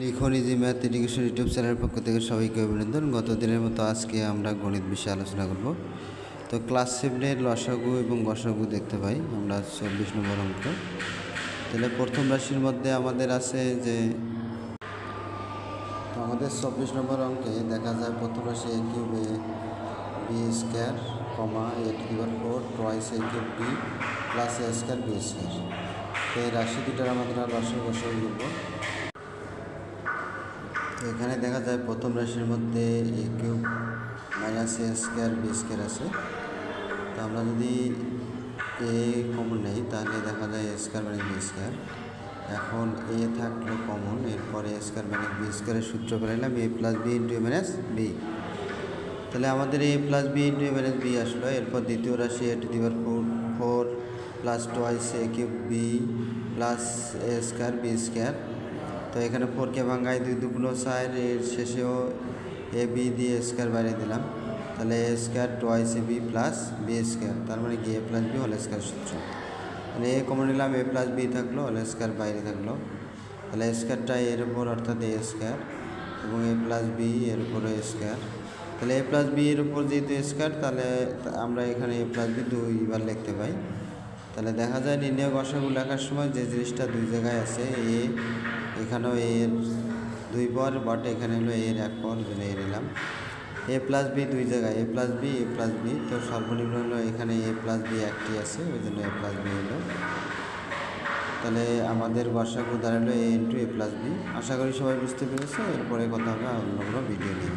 Likhon easy math education YouTube চ্যানেলের পক্ষ থেকে সবাইকে অভিনন্দন। গত দিনের মতো আজকে আমরা গণিত বিষয়ে আলোচনা করব। তো ক্লাস সেভেনের লসাগু এবং গসাগু দেখতে পাই আমরা চব্বিশ নম্বর অঙ্ক। তাহলে প্রথম রাশির মধ্যে আমাদের আছে যে, তো আমাদের চব্বিশ নম্বর অঙ্কে দেখা যায় প্রথম রাশি A cube A B square comma A two দিবার four twice A cube B plus A square B square. তো এই রাশি দুটার আমাদের লসাগু গসাগু করব। এখানে দেখা যায় প্রথম রাশির মধ্যে A cube minus A square B square আছে। তো আমরা যদি এ কমন নেই, তাহলে দেখা যায় এ স্কোয়ার মানে বি স্কোয়ার। এখন এ থাকল কমন, এরপরে এ স্কোয়ার মানে বি স্কোয়ারের সূত্র পেলাম A plus B into A minus B তাহলে আমাদের A plus B into A minus B আসলো, এরপর দ্বিতীয় রাশি এ টু দিবার four four plus twice A cube B plus A square B square তো এখানে ফোরকে ভাঙ্গায়, দুই দুগুলো চার, এর শেষেও এ বি দিয়ে স্কোয়ার বাইরে দিলাম। তাহলে A square twice A B plus B square তার মানে কি A plus B whole square সূত্র। মানে এ কমন নিলাম এ প্লাস বি থাকল হোল স্কোয়ার বাইরে থাকল। তাহলে স্কোয়ারটা এর উপর, অর্থাৎ এ স্কোয়ার এবং এ প্লাস বি এর এ স্কোয়ার তাহলে এ প্লাস বি এর উপর যেহেতু স্কোয়ার তাহলে আমরা এখানে এ প্লাস বি দুইবার লিখতে পাই তাহলে দেখা যায় নির্ণয় গসাগু লেখার সময় যে জিনিসটা দুই জায়গায় আছে, এ, এখানেও এর দুই পর বাট এখানে হলো এর এক পর জন্য এ নিলাম। এ প্লাস বি দুই জায়গায়, A plus B A plus B তো সর্বনিম্ন হলো এখানে এ প্লাস বি একটি আছে, ওই জন্য এ প্লাস বি হলো। তাহলে আমাদের গসাগু দাঁড়াল A into A plus B আশা করি সবাই বুঝতে পেরেছে, এরপরে কথা হবে অন্য কোনো ভিডিও নিয়ে।